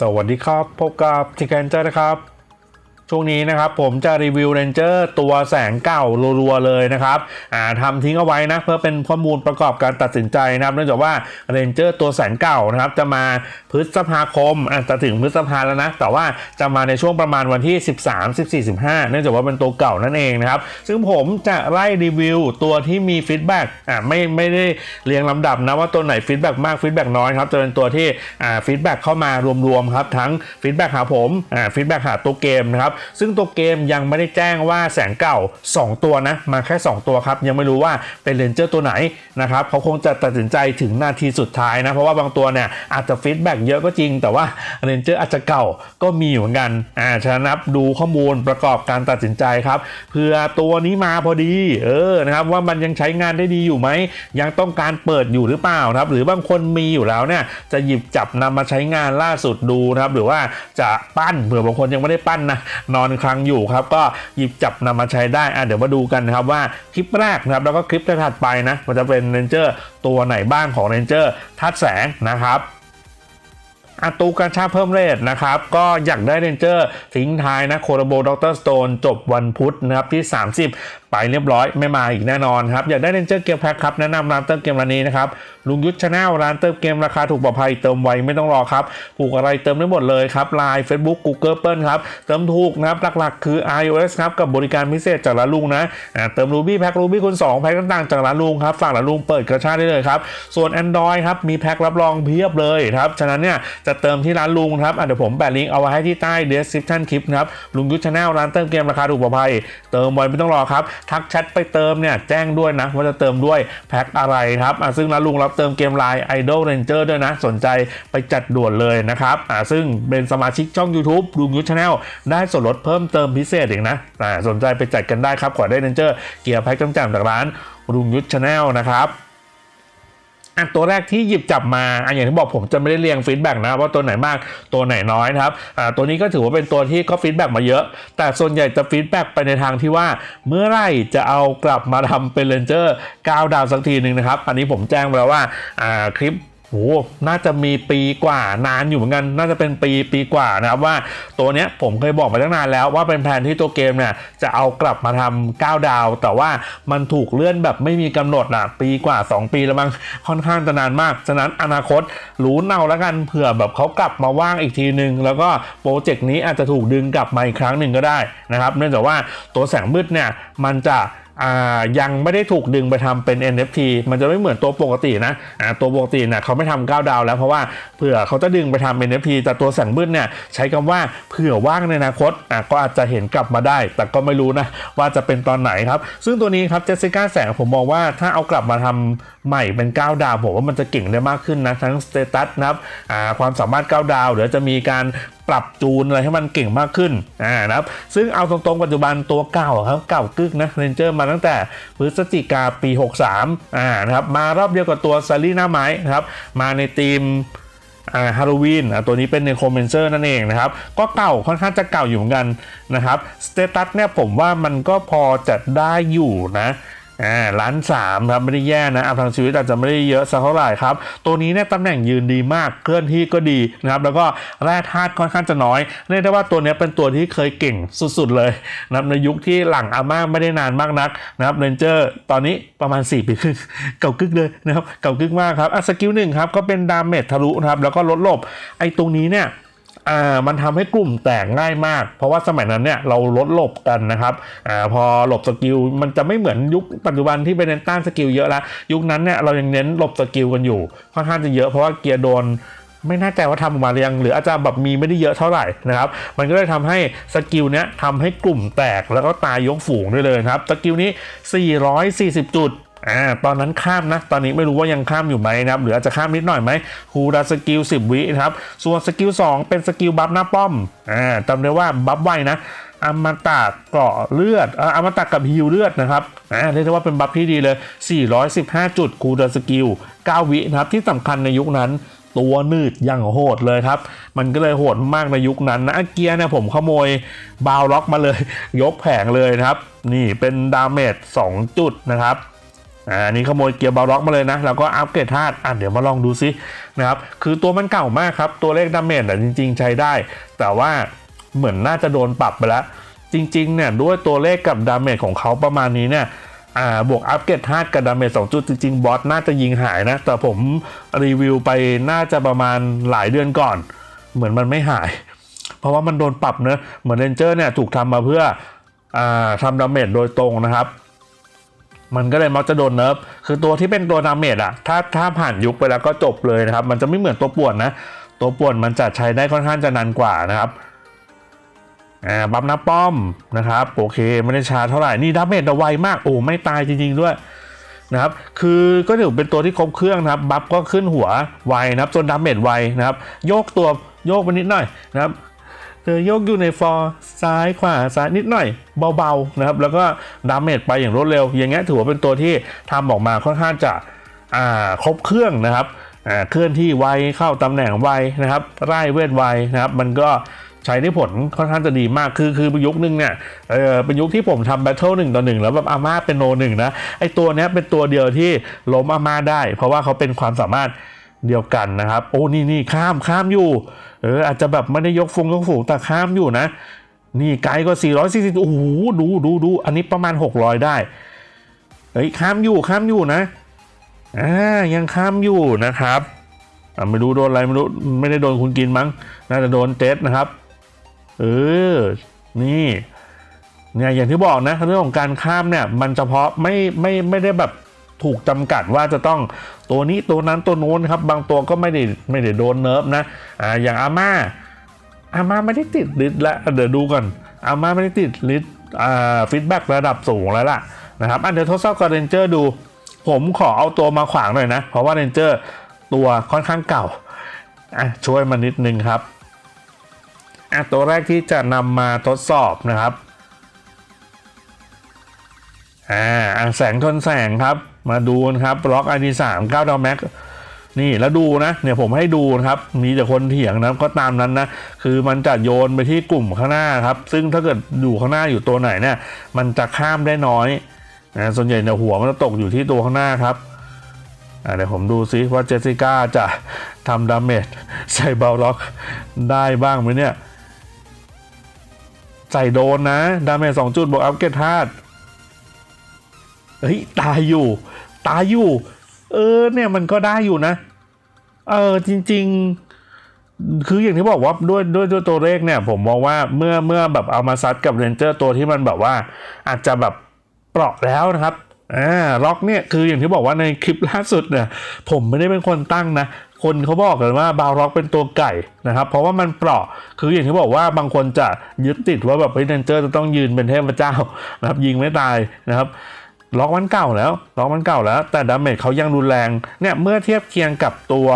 สวัสดีครับ พบกับทิกแคนเจอร์นะครับ ช่วงนี้นะครับผมจะรีวิวเรนเจอร์ตัวแสงเก่ารัวๆเลยนะครับอ่าทำทิ้งเอาไว้นะเพื่อเป็นข้อมูลประกอบการตัดสินใจนะครับ เนื่องจากว่าเรนเจอร์ตัวแสงเก่านะครับจะมา พฤษภาคมอะจะถึงพฤษภาแล้วนะ แต่ว่าจะมาในช่วงประมาณวันที่ 13 14 15 เนื่องจากว่าเป็นตัวเก่านั่นเองนะครับ ซึ่งผมจะไล่รีวิวตัวที่มีฟีดแบ็กอ่าไม่ไม่ได้เรียงลำดับนะว่าตัวไหนฟีดแบ็กมากฟีดแบ็กน้อยครับ จะเป็นตัวที่อ่าฟีดแบ็กเข้ามารวมๆครับ ทั้งฟีดแบ็กหาผมอ่าฟีดแบ็กหาตัวเกมนะครับ ซึ่งตัวเกมยังไม่ได้แจ้งว่าแสงเก่า 2 ตัวนะ มาแค่ 2 ตัวครับ ยังไม่รู้ว่าเป็นเลนเจอร์ตัวไหนนะครับเขาคงจะตัดสินใจถึงนาทีสุดท้ายนะ เพราะว่าบางตัวเนี่ยอาจจะฟีดแบ็กเยอะก็จริง แต่ว่าเลนเจอร์อาจจะเก่าก็มีเหมือนกันอ่าฉะนั้นนะครับดูข้อมูลประกอบการตัดสินใจครับเผื่อตัวนี้มาพอดีเออนะครับว่ามันยังใช้งานได้ดีอยู่ไหม ยังต้องการเปิดอยู่หรือเปล่านะครับ หรือบางคนมีอยู่แล้วเนี่ยจะหยิบจับนำมาใช้งานล่าสุดดูนะครับ หรือว่าจะปั้นเผื่อบางคนยังไม่ได้ปั้นนะนอนคลังอยู่ครับก็หยิบจับนำมาใช้ได้อะเดี๋ยวมาดูกันนะครับว่าคลิปแรกนะครับแล้วก็คลิปถัดไปนะมันจะเป็นเรนเจอร์ตัวไหนบ้างของเรนเจอร์ทัดแสงนะครับ อาตูการชาเพิ่มเรทนะครับ ก็อยากได้เรนเจอร์ทิ้งท้ายนะโคโรโบด็อกเตอร์สโตนจบวันพุธนะครับที่ 30 ไปเรียบร้อยไม่มาอีกแน่นอนครับ อยากได้เรนเจอร์เกมแพ็คครับแนะนำร้านเติมเกมร้านนี้นะครับลุงยุทธชาแนลร้านเติมเกมราคาถูกปลอดภัยเติมไวไม่ต้องรอครับผูกอะไรเติมได้หมดเลยครับ Line Facebook Google เปิ้ลครับเติมถูกนะครับหลักๆ คือ iOS ครับกับบริการพิเศษจากร้านลุงนะเติม Ruby แพ็ค Ruby คูณ2แพ็คต่างๆจากร้านลุงครับฝากร้านลุงเปิดกระชาได้เลยครับส่วน Android ครับมีแพ็ครับรองเพียบเลยครับฉะนั้นเนี่ยจะเติมที่ร้านลุงครับเดี๋ยวผมแปะลิงก์เอาไว้ให้ที่ใต้ description คลิปนะครับลุงยุทธชาแนลร้านเติมเกมราคาถูกปลอดภัยเติมไวไม่ต้องรอครับทักแชทไปเติมเนี่ยแจ้งด้วยนะว่าจะเติมด้วยแพ็คอะไรครับอะซึ่งร้าลุงรับเติมเกมไลน์ Idol Ranger ด้วยนะ สนใจไปจัดด่วนเลยนะครับอ่าซึ่งเป็นสมาชิกช่อง YouTube ลุงยุทธชาแนลได้ส่วนลดเพิ่มเติมพิเศษอีกนะอ่าสนใจไปจัดกันได้ครับขอได้ Ranger เกียร์แพ็คจำจำจากร้านลุงยุทธชาแนลนะครับ อันตัวแรกที่หยิบจับมาอันอย่างที่บอกผมจะไม่ได้เรียงฟีดแบ็กนะว่าตัวไหนมากตัวไหนน้อยนะครับอ่าตัวนี้ก็ถือว่าเป็นตัวที่ก็ฟีดแบ็กมาเยอะ แต่ส่วนใหญ่จะฟีดแบ็กไปในทางที่ว่า เมื่อไร่จะเอากลับมาทำเป็นเลนเจอร์ก้าวดาวสักทีหนึ่งนะครับ อันนี้ผมแจ้งไปแล้วว่าอ่าคลิป โหน่าจะมีปีกว่านานอยู่เหมือนกัน น่าจะเป็นปีปีกว่านะครับว่าตัวเนี้ยผมเคยบอกไปตั้งนานแล้วว่าเป็นแผนที่ตัวเกมเนี่ยจะเอากลับมาทำ9ดาว แต่ว่ามันถูกเลื่อนแบบไม่มีกำหนดอะปีกว่า 2 ปีแล้วมั้งค่อนข้างจะนานมาก ฉะนั้นอนาคตรู้เน่าแล้วกันเผื่อแบบเขากลับมาว่างอีกทีนึง แล้วก็โปรเจกต์นี้อาจจะถูกดึงกลับมาอีกครั้งหนึ่งก็ได้นะครับ เนื่องจากว่าตัวแสงมืดเนี่ยมันจะ ยังไม่ได้ถูกดึงไปทำเป็น NFT มันจะไม่เหมือนตัวปกตินะตัวปกตินี่ยเขาไม่ทำ9ดาวแล้วเพราะว่าเผื่อเขาจะดึงไปทำ NFT แต่ตัวแสงมืดเนี่ยใช้คำว่าเผื่อว่างในอนาคตก็อาจจะเห็นกลับมาได้ แต่ก็ไม่รู้นะว่าจะเป็นตอนไหนครับ ซึ่งตัวนี้ครับเจสสิก้าแสงผมมองว่าถ้าเอากลับมาทำใหม่เป็น9ดาวผมว่ามันจะเก่งได้มากขึ้นนะทั้งสเตตัสนะครับความสามารถ9ดาวเดี๋ยวจะมีการ ปรับจูนอะไรให้มันเก่งมากขึ้นอ่านะครับซึ่งเอาตรงๆปัจจุบันตัวเก่าครับเก่ากึกนะเรนเจอร์มาตั้งแต่พฤศจิกาปี 63อ่านะครับมารอบเดียวกับตัวซารีหน้าไม้นะครับมาในทีมฮาโลวีนอะตัวนี้เป็นในโคเมนเซอร์นั่นเองนะครับ ก็เก่าค่อนข้างจะเก่าอยู่เหมือนกันนะครับสเตตัสเนี่ยผมว่ามันก็พอจะได้อยู่นะ อ่าล้านสามครับไม่ได้แย่นะอัพทางชีวิตอาจจะไม่ได้เยอะสักเท่าไหร่ครับ ตัวนี้เนี่ยตำแหน่งยืนดีมากเคลื่อนที่ก็ดีนะครับแล้วก็แร่ธาตุค่อนข้างจะน้อยเรียกได้ว่าตัวนี้เป็นตัวที่เคยเก่งสุดๆเลยนะครับในยุคที่หลังอาม่าไม่ได้นานมากนักนะครับเรนเจอร์ตอนนี้ประมาณ 4 ปีครึ่งเก่ากึกเลยนะครับเก่ากึกมากครับอะสกิลหนึ่งครับก็เป็นดาเมจทะลุนะครับแล้วก็ลดหลบไอ้ตรงนี้เนี่ย อ่ามันทำให้กลุ่มแตกง่ายมาก เพราะว่าสมัยนั้นเนี่ยเราลดหลบกันนะครับอ่าพอหลบสกิลมันจะไม่เหมือนยุคปัจจุบันที่ไปเน้นต้านสกิลเยอะแล้วยุคนั้นเนี่ยเรายังเน้นหลบสกิลกันอยู่ค่อนข้างจะเยอะเพราะว่าเกียร์โดนไม่แน่ใจว่าทำออกมาหรือยังหรืออาจจะแบบมีไม่ได้เยอะเท่าไหร่นะครับ มันก็เลยทำให้สกิลเนี้ยทำให้กลุ่มแตกแล้วก็ตายยกฝูงได้เลยครับ สกิลนี้ 440 จุด อ่าตอนนั้นข้ามนะ ตอนนี้ไม่รู้ว่ายังข้ามอยู่ไหมนะครับหรืออาจจะข้ามนิดหน่อยไหมฮูดาสกิล 10 วินะครับส่วนสกิล 2 เป็นสกิลบัฟหน้าป้อมอ่าจำได้ว่าบัฟไวนะอมตะเกราะเลือดอ่ออมตะกับฮิวเลือดนะครับอ่าเรียกได้ว่าเป็นบัฟที่ดีเลย 415 จุดคูดาสกิล 9 วินะครับที่สำคัญในยุคนั้นตัวนืดอย่างโหดเลยครับ มันก็เลยโหดมากในยุคนั้นนะเกียร์เนี่ยผมขโมยบาวล็อกมาเลย ยกแผงเลยนะครับ นี่เป็นดาเมจ2จุดนะครับ อ่าอันนี้ขโมยเกียร์บาล็อกมาเลยนะแล้วก็อัปเกรดธาตุอะเดี๋ยวมาลองดูซินะครับคือตัวมันเก่ามากครับ ตัวเลขดาเมจอ่จริง ๆ ใช้ได้ แต่ว่าเหมือนน่าจะโดนปรับไปแล้ว จริงๆเนี่ยด้วยตัวเลขกับดาเมจของเขาประมาณนี้เนี่ยอ่าบวกอัปเกรดธาตุกับดาเมจสองจุดจริงๆบอสน่าจะยิงหายนะ แต่ผมรีวิวไปน่าจะประมาณหลายเดือนก่อน เหมือนมันไม่หาย เพราะว่ามันโดนปรับเนอะเหมือนเรนเจอร์เนี่ยถูกทำมาเพื่ออาทำดาเมจโดยตรงนะครับ มันก็เลยมักจะโดนเนิร์ฟคือตัวที่เป็นตัวดาเมจอะถ้าถ้าผ่านยุคไปแล้วก็จบเลยนะครับ มันจะไม่เหมือนตัวป่วนนะ ตัวป่วนมันจะใช้ได้ค่อนข้างจะนานกว่านะครับอ่าบัฟน้าป้อมนะครับโอเคไม่ได้ชาเท่าไหร่นี่ดาเมจไวมากโอ้ไม่ตายจริง ๆ ด้วยนะครับ คือก็ถือเป็นตัวที่ครบเครื่องนะครับ บัฟก็ขึ้นหัวไวนะครับ จนดาเมจไวนะครับ โยกตัวโยกไปนิดหน่อยนะครับ เธอโยกอยู่ในฟอร์ซ้ายขวาซ้ายนิดหน่อยเบาๆนะครับแล้วก็ดาเมจไปอย่างรวดเร็ว อย่างเงี้ยถือว่าเป็นตัวที่ทำออกมาค่อนข้างจะอ่าครบเครื่องนะครับอ่าเคลื่อนที่ไวเข้าตำแหน่งไวนะครับไล่เวทไวนะครับมันก็ใช้ได้ผลค่อนข้างจะดีมากคือคือยุคนึงเนี่ยเออเป็นยุคที่ผมทำแบทเทิลหนึ่งต่อหนึ่งแล้วแบบอาม่าเป็นโนหนึ่งนะไอตัวเนี้ยเป็นตัวเดียวที่ล้มอาม่าได้ เพราะว่าเขาเป็นความสามารถ เดียวกันนะครับ โอ้นี่นี่ข้ามข้ามอยู่เอออาจจะแบบไม่ได้ยกฟงยกฝูงแต่ข้ามอยู่นะ นี่ไกลก็ 440โอ้โหดูดูดูอันนี้ประมาณ 600 ได้เฮ้ยข้ามอยู่ข้ามอยู่นะอ่ายังข้ามอยู่นะครับอ่าไม่รู้โดนอะไรไม่รู้ไม่ได้โดนคุณกินมั้งน่าจะโดนเต็ดนะครับเออนี่เนี่ยอย่างที่บอกนะเรื่องของการข้ามเนี่ย มันเฉพาะไม่ไม่ไม่ได้แบบ ถูกจำกัดว่าจะต้องตัวนี้ตัวนั้นตัวโน้นครับบางตัวก็ไม่ได้ไม่ได้โดนเนิร์ฟนะอ่าอย่างอาม่าอาม่าไม่ได้ติดลิสแล้วเดี๋ยวดูก่อนอาม่าไม่ได้ติดลิสอ่าฟีดแบ็กระดับสูงแล้วล่ะนะครับอะเดี๋ยวทดสอบกับเรนเจอร์ดู ผมขอเอาตัวมาขวางหน่อยนะ เพราะว่าเรนเจอร์ตัวค่อนข้างเก่าอะช่วยมานิดนึงครับอะตัวแรกที่จะนำมาทดสอบนะครับ อ่าแสงทนแสงครับ มาดูนะครับบล็อกไอดีสามเก้าดาวแม็กนี่แล้วดูนะเนี่ยผมให้ดูนะครับ มีแต่คนเถียงนะก็ตามนั้นนะ คือมันจะโยนไปที่กลุ่มข้างหน้าครับ ซึ่งถ้าเกิดอยู่ข้างหน้าอยู่ตัวไหนเนี่ยมันจะข้ามได้น้อยนะส่วนใหญ่เนี่ยหัวมันจะตกอยู่ที่ตัวข้างหน้าครับเดี๋ยวผมดูซิว่าเจสสิก้าจะทำดาเมจใส่เบลล็อกได้บ้างไหมเนี่ย ใส่โดนนะ ดาเมจสองจุดบวกอัพเกรดธาตุ เฮ้ยตายอยู่ ตายอยู่ เออเนี่ยมันก็ได้อยู่นะ เออจริง ๆ คืออย่างที่บอกว่าด้วยด้วยด้วยตัวเลขเนี่ย ผมมองว่าเมื่อเมื่อแบบเอามาซัดกับเรนเจอร์ตัวที่มันแบบว่า อาจจะแบบเปราะแล้วนะครับอ่าล็อกเนี่ยคืออย่างที่บอกว่าในคลิปล่าสุดเนี่ย ผมไม่ได้เป็นคนตั้งนะ คนเขาบอกกันว่าบาวล็อกเป็นตัวไก่นะครับ เพราะว่ามันเปราะคืออย่างที่บอกว่าบางคนจะยึดติดว่าแบบเฮ้ยเรนเจอร์จะต้องยืนเป็นเทพเจ้านะครับยิงไม่ตายนะครับ ล็อกมันเก่าแล้วล็อกมันเก่าแล้ว แต่ดาเมจเขายังรุนแรงเนี่ยเมื่อเทียบเคียงกับตัว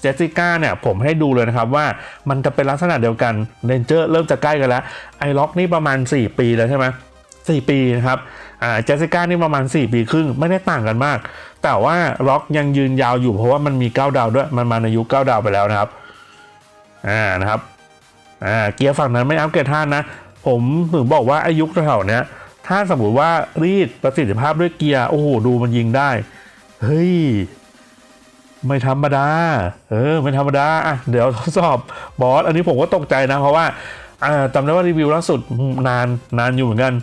เจสสิก้าเนี่ยผมให้ดูเลยนะครับว่ามันจะเป็นลักษณะเดียวกันเรนเจอร์เริ่มจะใกล้กันแล้วไอ้ล็อกนี่ประมาณ 4 ปีแล้วใช่ไหม4ปีนะครับอ่าเจสสิก้านี่ประมาณ 4 ปีครึ่งไม่ได้ต่างกันมาก แต่ว่าล็อกยังยืนยาวอยู่เพราะว่ามันมี 9 ดาวด้วยมันมาในยุค9ดาวไปแล้วนะครับอ่านะครับอ่าเกียร์ฝั่งนั้นไม่อัปเกรดท่านนะ ผมถึงบอกว่าอายุคแถวเนี้ย ถ้าสมมติว่ารีดประสิทธิภาพด้วยเกียร์ โอ้โห ดูมันยิงได้ เฮ้ย ไม่ธรรมดา เออ ไม่ธรรมดาอะเดี๋ยวทดสอบบอส อันนี้ผมก็ตกใจนะ เพราะว่าอ่าจำได้ว่ารีวิวล่าสุดนานนานอยู่เหมือนกัน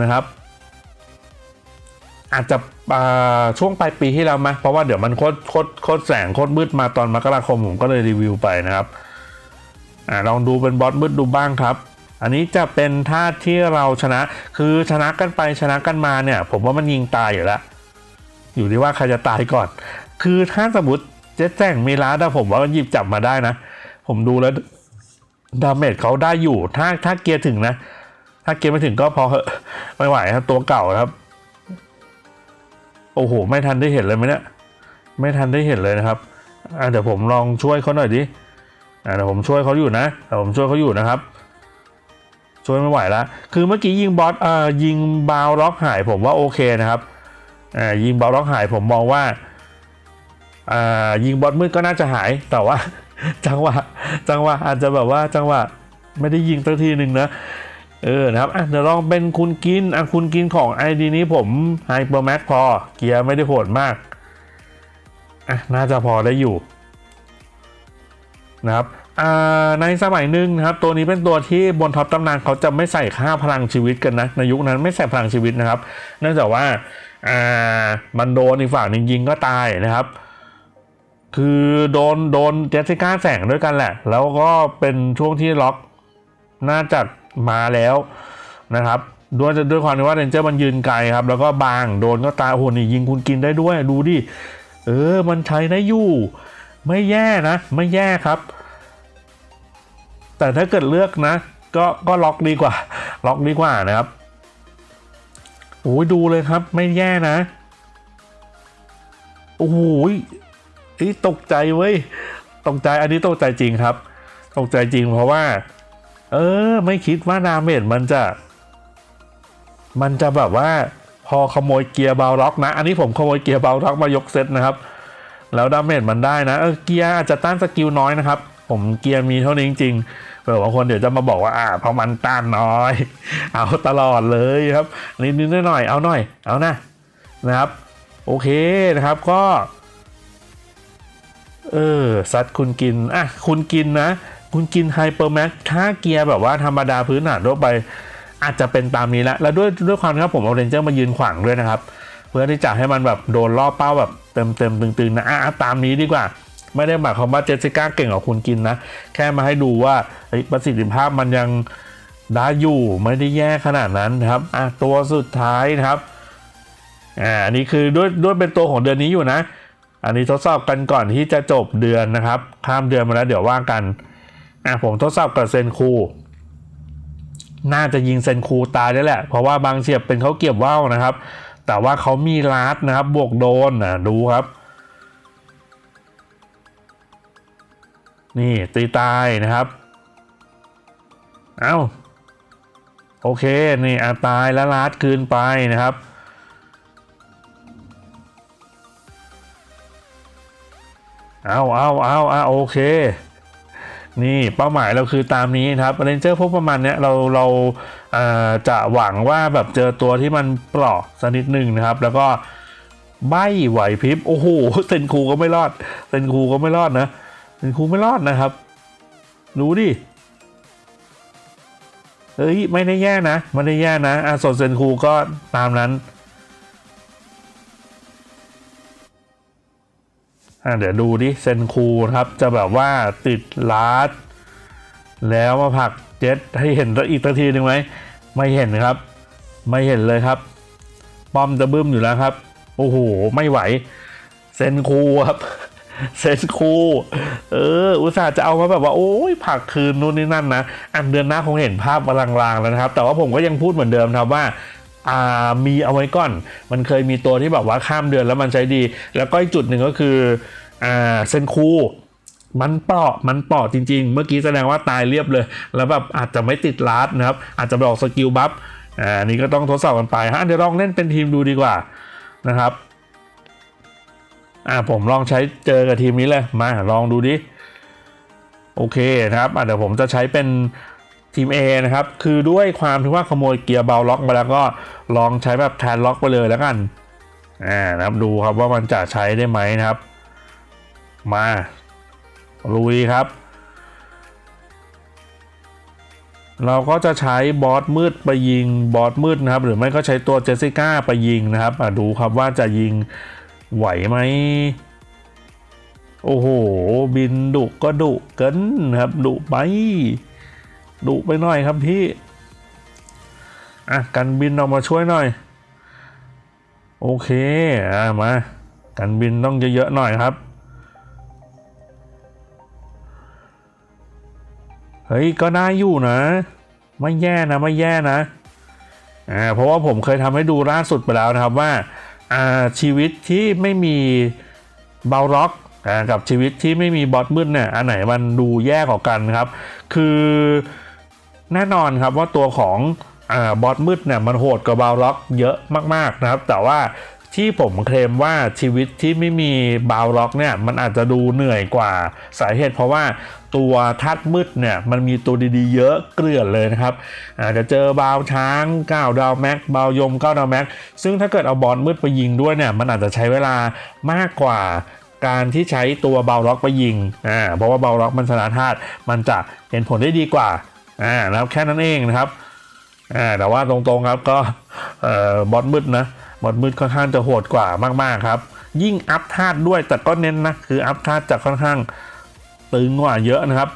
นะครับ อาจจะช่วงปลายปีที่แล้วไหมเพราะว่าเดี๋ยวมันโคตรโคตรโคตรแสงโคตรมืดมาตอนมกราคมผมก็เลยรีวิวไปนะครับอ่าลองดูเป็นบอสมืดดูบ้างครับ อันนี้จะเป็นท่าที่เราชนะ คือชนะกันไปชนะกันมาเนี่ย ผมว่ามันยิงตายอยู่แล้วอยู่ที่ว่าใครจะตายก่อน คือถ้าสมมติเจ๊แจ้งมีร้านแต่ผมว่าหยิบจับมาได้นะ ผมดูแล้วดาเมจเขาได้อยู่ ถ้าถ้าเกียร์ถึงนะ ถ้าเกียร์ไม่ถึงก็พอเหอะไม่ไหวครับตัวเก่าครับ โอ้โห ไม่ทันได้เห็นเลยไหมเนี่ยไม่ทันได้เห็นเลยนะครับอะเดี๋ยวผมลองช่วยเขาหน่อยดิอะเดี๋ยวผมช่วยเขาอยู่นะเดี๋ยวผมช่วยเขาอยู่นะครับ ช่วยไม่ไหวแล้วคือเมื่อกี้ยิงบอสเอ่อยิงบาวล็อกหายผมว่าโอเคนะครับอ่ายิงบาวล็อกหายผมมองว่าอ่ายิงบอสมืดก็น่าจะหายแต่ว่า จังหวะจังหวะอาจจะแบบว่าจังหวะไม่ได้ยิงสักทีหนึ่งนะเออนะครับอะเดี๋ยวลองเป็นคุณกินอะคุณกินของ ID นี้ผมไฮเปอร์แม็กพอเกียร์ไม่ได้โหดมากอะน่าจะพอได้อยู่นะครับ ในสมัยหนึ่งนะครับ ตัวนี้เป็นตัวที่บนท็อปตำนานเขาจะไม่ใส่ค่าพลังชีวิตกันนะ ในยุคนั้นไม่ใส่พลังชีวิตนะครับ เนื่องจากว่าามันโดนอีกฝั่งหนึงยิงก็ตายนะครับ คือโดนโดนเจสสิก้าแสงด้วยกันแหละ แล้วก็เป็นช่วงที่ล็อกน่าจะมาแล้วนะครับด้วยด้วยความที่ว่าเรนเจอร์มันยืนไกลครับ แล้วก็บางโดนก็ตายโอ้โหนี่ยิงคุณกินได้ด้วย ดูดิ เออ มันใช้ได้อยู่ ไม่แย่นะ ไม่แย่ครับ แต่ถ้าเกิดเลือกนะ ก็ก็ล็อกดีกว่า ล็อกดีกว่านะครับโอ้ยดูเลยครับ ไม่แย่นะ โอ้โหเอ้ยตกใจเว้ย ตกใจอันนี้ตกใจจริงครับ ตกใจจริงเพราะว่า เออ ไม่คิดว่าดาเมจมันจะ มันจะแบบว่า พอขโมยเกียร์เบาล็อกนะ อันนี้ผมขโมยเกียร์เบาล็อกมายกเซตนะครับ แล้วดาเมจมันได้นะ เออเกียร์อาจจะต้านสกิลน้อยนะครับ ผมเกียร์มีเท่านี้จริงๆ เผื่อบางคนเดี๋ยวจะมาบอกว่าอ่าเพราะมันต้านน้อย เอาตลอดเลยครับนิดนิดๆหน่อยๆเอาหน่อย เอานะนะครับ โอเคนะครับก็เออซัดคุณกินอะคุณกินนะ คุณกินไฮเปอร์แม็กถ้าเกียร์แบบว่าธรรมดาพื้นฐานทั่วไปอาจจะเป็นตามนี้และแล้วด้วยด้วยความที่ผมเอาเรนเจอร์มายืนขวางด้วยนะครับ เพื่อที่จะให้มันแบบโดนล่อเป้าแบบเต็มเต็มตึงๆนะอะตามนี้ดีกว่า ไม่ได้หมายความว่าเจสสิก้าเก่งกว่าคุณกินนะ แค่มาให้ดูว่าประสิทธิภาพมันยังได้อยู่ไม่ได้แย่ขนาดนั้นนะครับอะตัวสุดท้ายนะครับอ่าอันนี้คือด้วยด้วยเป็นตัวของเดือนนี้อยู่นะ อันนี้ทดสอบกันก่อนที่จะจบเดือนนะครับข้ามเดือนมาแล้วเดี๋ยวว่ากันอะผมทดสอบกับเซนคูน่าจะยิงเซนคูตายได้แหละ เพราะว่าบางเฉียบเป็นเขาเก็บว่าวนะครับ แต่ว่าเขามีลาดนะครับบวกโดนนะดูครับ นี่ตีตายนะครับ เอา้า โอเค นี่อาตายแล้วลาดคืนไปนะครับ เอาเอาเอาเอาโอเค นี่เป้าหมายเราคือตามนี้นะครับเรนเจอร์พวกประมาณเนี้ยเราเราเอ่อจะหวังว่าแบบเจอตัวที่มันเปลอกสักนิดหนึ่งนะครับ แล้วก็ใบไหวพริบ โอ้โหเซนคูก็ไม่รอดเซนคูก็ไม่รอดนะ เซนคูไม่รอดนะครับดูดิเฮ้ยไม่ได้แย่นะไม่ได้แย่นะอะส่วนเซนคูก็ตามนั้นอะเดี๋ยวดูดิเซนคูครับจะแบบว่าติดลาดแล้วมาผลักเจ็ตให้เห็นอีกตทีหนึ่งไหมไม่เห็นครับ ไม่เห็นเลยครับ ป้อมจะบึ้มอยู่แล้วครับ โอ้โห ไม่ไหว เซนคูครับ เซนคูเออ อุตส่าห์จะเอามาแบบว่า โอ้ยผักคืนนู่นนี่นั่นนะ อันเดือนหน้าคงเห็นภาพลางๆแล้วนะครับ แต่ว่าผมก็ยังพูดเหมือนเดิมครับว่าอ่ามีเอาไว้ก่อน มันเคยมีตัวที่แบบว่าข้ามเดือนแล้วมันใช้ดี แล้วก็อีกจุดหนึ่งก็คืออ่าเซนคูมันเปราะมันเปราะจริง ๆ เมื่อกี้แสดงว่าตายเรียบเลย แล้วแบบอาจจะไม่ติดลาดนะครับ อาจจะไปออกสกิลบัฟ อ่า นี่ก็ต้องทดสอบกันไปฮะเดี๋ยวลองเล่นเป็นทีมดูดีกว่านะครับ อ่าผมลองใช้เจอกับทีมนี้เลย มาลองดูดิ โอเคนะครับอะเดี๋ยวผมจะใช้เป็นทีม A นะครับ คือด้วยความที่ว่าขโมยเกียร์เบาล็อกมาแล้วก็ลองใช้แบบแทนล็อกไปเลยแล้วกัน อ่านะครับดูครับว่ามันจะใช้ได้ไหมนะครับ มาลุยครับ เราก็จะใช้บอสมืดไปยิงบอสมืดนะครับ หรือไม่ก็ใช้ตัวเจสสิก้าไปยิงนะครับดูครับว่าจะยิง ไหวไหม โอ้โห บินดุก็ดุเกินครับดุไปดุไปหน่อยครับพี่อะกันบินออกมาช่วยหน่อย โอเคอะมากันบินต้องเยอะๆหน่อยครับเฮ้ยก็ได้อยู่นะ ไม่แย่นะไม่แย่นะอ่าเพราะว่าผมเคยทำให้ดูล่าสุดไปแล้วนะครับว่า ชีวิตที่ไม่มีเบาล็อกอกับชีวิตที่ไม่มีบอสมืดเนี่ยอันไหนมันดูแย่กว่ากันครับ คือแน่นอนครับว่าตัวของอบอสมืดเนี่ยมันโหดกว่าเบาล็อกเยอะมากๆนะครับ แต่ว่า ที่ผมเคลมว่าชีวิตที่ไม่มีบาวล็อกเนี่ยมันอาจจะดูเหนื่อยกว่าสาเหตุเพราะว่าตัวทัดมืดเนี่ยมันมีตัวดีๆ เยอะเกลื่อนเลยนะครับอาจจะเจอบาวช้าง9ดาวแม็กบาวยม9ดาวแม็กซึ่งถ้าเกิดเอาบอลมืดไปยิงด้วยเนี่ยมันอาจจะใช้เวลามากกว่าการที่ใช้ตัวเบาล็อกไปยิงอ่าเพราะว่าเบาล็อกมันชนะธาตุมันจะเห็นผลได้ดีกว่าอ่าแล้วแค่นั้นเองนะครับอ่าแต่ว่าตรงๆครับก็เอ่อบอลมืดนะ บอดมืดค่อนข้างจะโหดกว่ามากๆครับ ยิ่งอัพธาตุด้วยแต่ก็เน้นนะคืออัพธาตุจะค่อนข้างตึงกว่าเยอะนะครับ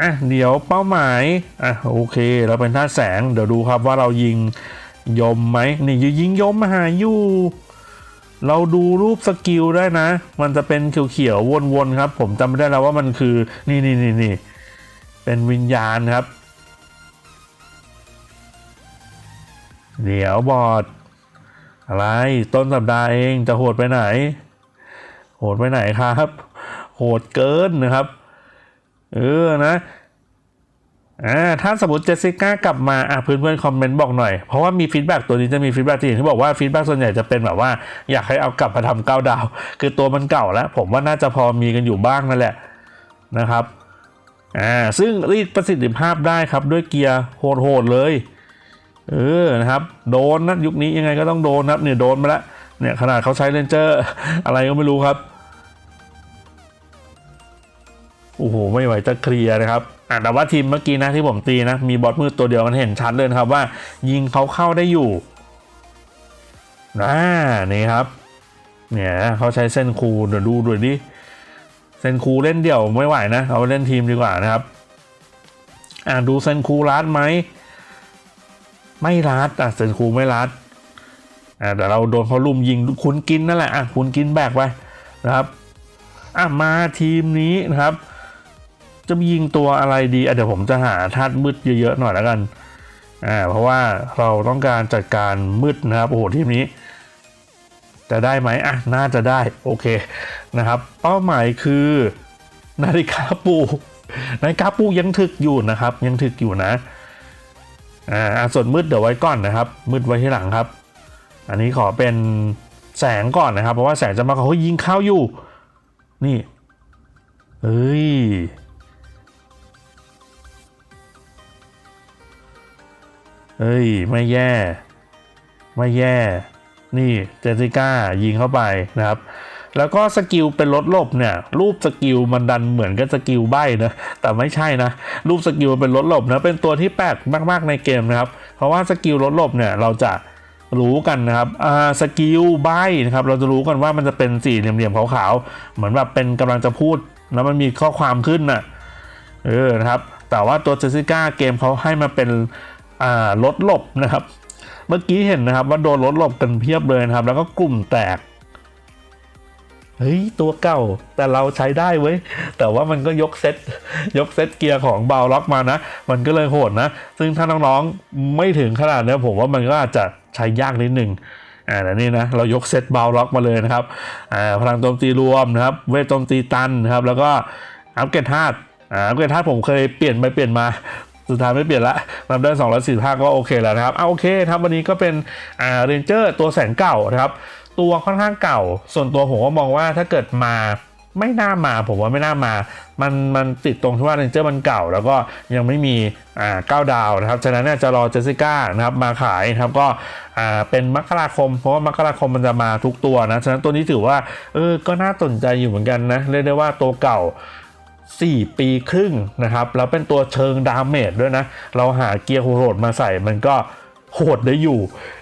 อะเดี๋ยวเป้าหมายอะโอเค เราเป็นธาตุแสงเดี๋ยวดูครับว่าเรายิงยมไหมนี่ยิงยมมหาอยู่เราดูรูปสกิลได้นะ มันจะเป็นเขียวๆวนๆครับ ผมจำไม่ได้แล้วว่ามันคือนี่นี่นี่นี่เป็นวิญญาณครับ เดี๋ยวบอดอะไรต้นสัปดาห์เองจะโหดไปไหน โหดไปไหนครับ โหดเกินนะครับ เออนะอ่าถ้าสมมติเจสสิก้ากลับมาอะเพื่อนๆคอมเมนต์บอกหน่อย เพราะว่ามีฟีดแบ็กตัวนี้จะมีฟีดแบ็กที่อย่างที่บอกว่าฟีดแบ็กส่วนใหญ่จะเป็นแบบว่า อยากให้เอากลับมาทำเก้าดาว คือตัวมันเก่าแล้ว ผมว่าน่าจะพอมีกันอยู่บ้างนั่นแหละนะครับอ่าซึ่งรีดประสิทธิภาพได้ครับด้วยเกียร์โหดๆเลย เออนะครับโดนนะยุคนี้ยังไงก็ต้องโดนครับเนี่ยโดนมาแล้วเนี่ยขนาดเขาใช้เลนเจอร์ อะไรก็ไม่รู้ครับโอ้โหไม่ไหวจะเคลียร์นะครับอแต่ว่าทีมเมื่อกี้นะที่ผมตีนะ มีบอสมืดตัวเดียวมันเห็นชัดเลยครับว่า ยิงเขาเข้าได้อยู่อ่านี่ครับ เนี่ยเขาใช้เส้นคูเดี๋ยวดูดูดิเส้นคูเล่นเดี่ยวไม่ไหวนะ เอาเล่นทีมดีกว่านะครับ อ่าดูเส้นคูรัดไหม ไม่รัดอะเซนคูไม่รัดอ่าแต่เราโดนเขาลุมยิงคุณกินนั่นแหละอะคุณกินแบกไปนะครับอะมาทีมนี้นะครับ จะยิงตัวอะไรดีอะเดี๋ยวผมจะหาธาตุมืดเยอะๆหน่อยแล้วกันอ่าเพราะว่าเราต้องการจัดการมืดนะครับโอ้โหทีมนี้จะได้ไหมอะน่าจะได้โอเคนะครับ เป้าหมายคือนาฬิกาปูนาฬิกาปูยังถึกอยู่นะครับ ยังถึกอยู่นะ อ่าส่วนมืดเดี๋ยวไว้ก่อนนะครับ มืดไว้ที่หลังครับ อันนี้ขอเป็นแสงก่อนนะครับ เพราะว่าแสงจะมาเขายิงเข้าอยู่ นี่เอ้ยเฮ้ย ไม่แย่ ไม่แย่ นี่เจสิก้ายิงเข้าไปนะครับ แล้วก็สกิลเป็นลดลบเนี่ย รูปสกิลมันดันเหมือนกับสกิลใบ้นะ แต่ไม่ใช่นะ รูปสกิลเป็นลดลบนะเป็นตัวที่แปลกมาก ๆ ในเกมนะครับ เพราะว่าสกิลลดลบเนี่ยเราจะรู้กันนะครับสกิลใบ้นะครับ เราจะรู้กันว่ามันจะเป็นสี่เหลี่ยมๆขาวๆ เหมือนแบบเป็นกำลังจะพูด แล้วมันมีข้อความขึ้นน่ะ เออ นะครับ แต่ว่าตัวเจสสิก้าเกมเขาให้มาเป็นอ่าลดลบนะครับ เมื่อกี้เห็นนะครับว่าโดนลดลบกันเพียบเลยนะครับ แล้วก็กลุ่มแตก เฮ้ยตัวเก่าแต่เราใช้ได้เว้ย แต่ว่ามันก็ยกเซตยกเซตเกียร์ของเบาล็อกมานะ มันก็เลยโหดนะ ซึ่งถ้าน้องๆไม่ถึงขนาดนี้ผมว่ามันก็อาจจะใช้ยากนิดหนึ่งอ่าแต่นี่นะเรายกเซตเบาล็อกมาเลยนะครับอ่าพลังโจมตีรวมนะครับ เวทโจมตีตันนะครับ แล้วก็อัปเกรดธาตุอ่าอัปเกรดธาตุผมเคยเปลี่ยนไปเปลี่ยนมาสุดท้ายไม่เปลี่ยนละนำได้2 4 5ก็โอเคแล้วนะครับเอาโอเคครับวันนี้ก็เป็นอ่าเรนเจอร์ตัวแสงเก่านะครับ ตัวค่อนข้างเก่า ส่วนตัวผมก็มองว่าถ้าเกิดมาไม่น่ามาผมว่าไม่น่ามา มันมันติดตรงที่ว่าเรนเจอร์มันเก่า แล้วก็ยังไม่มีอ่าเก้าดาวนะครับฉะนั้นเนี่ยจะรอเจสสิก้านะครับมาขายนะครับก็อ่าเป็นมกราคม เพราะว่ามกราคมมันจะมาทุกตัวนะฉะนั้นตัวนี้ถือว่าเออก็น่าสนใจอยู่เหมือนกันนะเรียกได้ว่าตัวเก่า 4 ปีครึ่งนะครับแล้วเป็นตัวเชิงดาเมจด้วยนะ เราหาเกียร์โหดมาใส่มันก็ โหดได้อยู่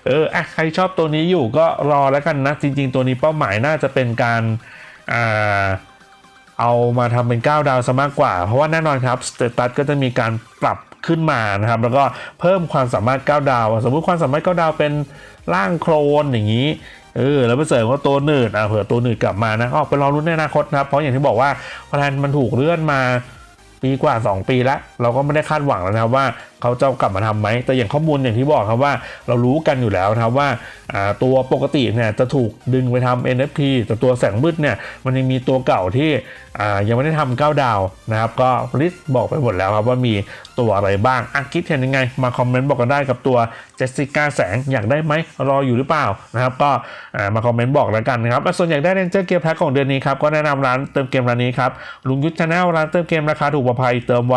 เอออะใครชอบตัวนี้อยู่ก็รอแล้วกันนะ จริง ๆ ตัวนี้เป้าหมายน่าจะเป็นการอ่าเอามาทำเป็น 9 ดาวซะมากกว่า เพราะว่าแน่นอนครับสเตตัสก็จะมีการปรับขึ้นมานะครับ แล้วก็เพิ่มความสามารถ 9 ดาว สมมุติความสามารถ 9 ดาวเป็นร่างโครนอย่างนี้เออแล้วไปเสริมว่าตัวหนืดอะเผื่อตัวหนืดกลับมานะก็ไปรอรุ้นในอนาคตนะครับ เพราะอย่างที่บอกว่าพลันมันถูกเลื่อนมา ปีกว่า 2 ปีแล้วเราก็ไม่ได้คาดหวังแล้วนะครับว่าเขาจะกลับมาทำไหมแต่อย่างข้อมูลอย่างที่บอกครับว่าเรารู้กันอยู่แล้วนะครับว่าตัวปกติเนี่ยจะถูกดึงไปทำ NFT แต่ตัวแสงมืดเนี่ยมันยังมีตัวเก่าที่ยังไม่ได้ทำก้าวดาวนะครับ ก็ลิสต์บอกไปหมดแล้วครับว่ามีตัวอะไรบ้างอะคิดเห็นยังไง มาคอมเมนต์บอกกันได้กับตัวเจสสิก้าแสงอยากได้ไหมรออยู่หรือเปล่านะครับ ก็มาคอมเมนต์บอกแล้วกันนะครับส่วนอยากได้เรนเจอร์เกมแพ็คของเดือนนี้ครับก็แนะนำร้านเติมเกมร้านนี้ครับลุงยุทธชาแนลร้านเติมเกมราคาถูกปลอดภัยเติมไว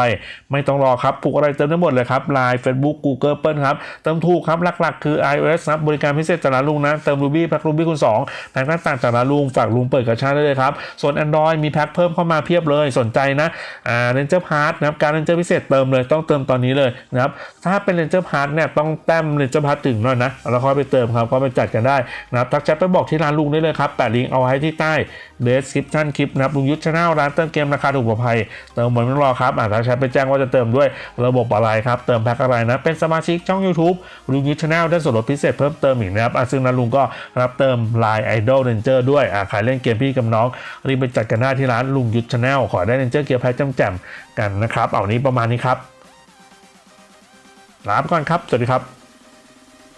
ไม่ต้องรอครับปลูกอะไรเติมได้หมดเลยครับไลน์เฟซบุ๊กกูเกิลเปิลครับ เติมถูกครับ หลักๆ คือ iOS นะครับ บริการพิเศษจากร้านลุงนะ เติม Ruby แพ็ค Ruby คูณ2แพ็คหน้าต่างจากร้านลุง ฝากลุงเปิดกระชาได้เลยครับ ส่วน Android มีแพ็คเพิ่มเข้ามาเพียบเลยสนใจนะอ่าเรนเจอร์พาร์ทนะครับการเรนเจอร์พิเศษเติมเลยต้องเติมตอนนี้เลยนะครับถ้าเป็นเรนเจอร์พาร์ทเนี่ยต้องแต้มเรนเจอร์พาร์ทถึงหน่อยนะแล้วค่อยไปเติมครับก็ไปจัดกันได้นะครับทักแชทไปบอกที่ร้านลุงได้เลยครับแปะลิงก์เอาไว้ที่ใต้ description คลิปนะครับลุงยุทธชาแนลร้านเติมเกมราคาถูกปลอดภัยเติมเหมือนรอครับอ่าทักแชทไปแจ้งว่าจะเติมด้วยระบบอะไรครับ เติมแพ็คอะไรนะ เป็นสมาชิกช่อง YouTube ลุงยุทธชาแนลได้ส่วนลดพิเศษเพิ่มเติมอีกนะครับอะซึ่งนั้นลุงก็รับเติม Line Idol Ranger ด้วยอ่าใครเล่นเกมพี่กับน้องรีบไปจัดกันได้ที่ร้านลุงยุทธชาแนลขอได้ Ranger เกียร์แพ็คแจ่มๆกันนะครับเอานี้ประมาณนี้ครับลาไปก่อนครับ สวัสดีครับ